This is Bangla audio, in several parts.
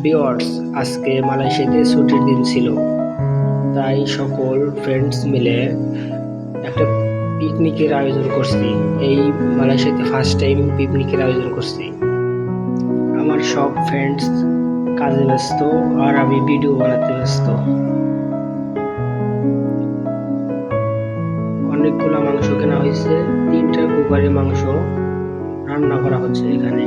ভিওয়ার্স আজকে মালয়েশিয়াতে ছুটির দিন ছিল। তাই সকল ফ্রেন্ডস মিলে একটা পিকনিকের আয়োজন করছি। এই মালয়েশিয়াতে ফার্স্ট টাইম পিকনিকের আয়োজন করছি। আমার সব ফ্রেন্ডস কাজে ব্যস্ত আর আমি ভিডিও বানাতে ব্যস্ত। অনেকগুলো মাংস কেনা হয়েছে। তিনটা কুকারে মাংস রান্না করা হচ্ছে এখানে।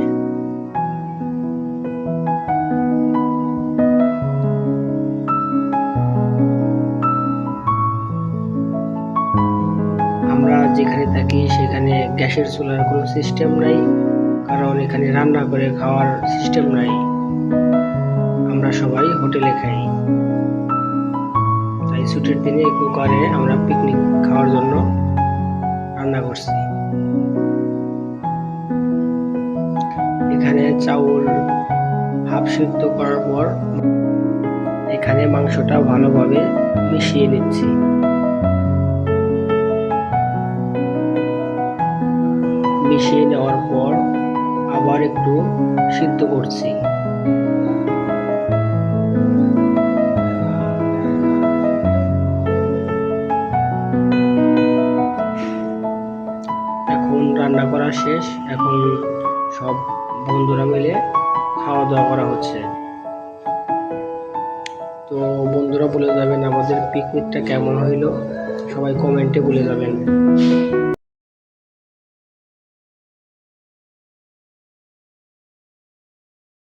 যেখানে থাকি, সেখানে গ্যাসের চুলার কোনো সিস্টেম নাই, কারণ এখানে রান্না করে খাওয়ার সিস্টেম নাই। আমরা সবাই হোটেলে খাই। তাই ছুটির দিনে কুকারে আমরা পিকনিক খাওয়ার জন্য রান্না করছি। এখানে চাউল হাফ সিদ্ধ করার পর এখানে মাংসটা ভালোভাবে মিশিয়ে নিচ্ছি। মিশিয়ে নেওয়ার পর আবার একটু সিদ্ধ করছি। এখন রান্না করা শেষ। এখন সব বন্ধুরা মিলে খাওয়া দাওয়া করা হচ্ছে। তো বন্ধুরা বলে যাবেন, আমাদের পিকনিকটা কেমন হইল? সবাই কমেন্টে বলে যাবেন।